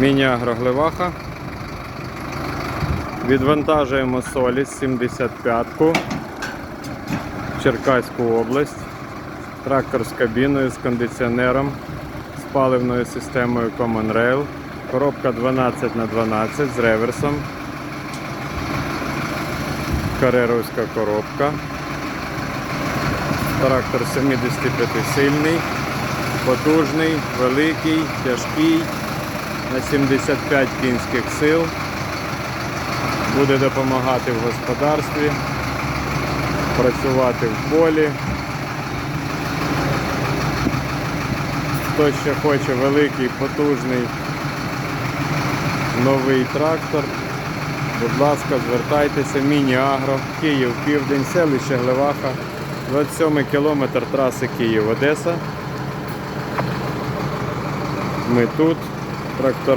Міні-агроглеваха. Відвантажуємо солість 75-ку в Черкаську область. Трактор з кабіною, з кондиціонером, з паливною системою Common Rail. Коробка 12 на 12 з реверсом. Кареровська коробка. Трактор 75 сильний, потужний, великий, тяжкий, на 75 кінських сил. Буде допомагати в господарстві, працювати в полі. Хто ще хоче великий, потужний новий трактор, будь ласка, звертайтеся, Міні-Агро, Київ, Південь, селище Глеваха, 27 кілометр траси Київ-Одеса. Ми тут, трактора.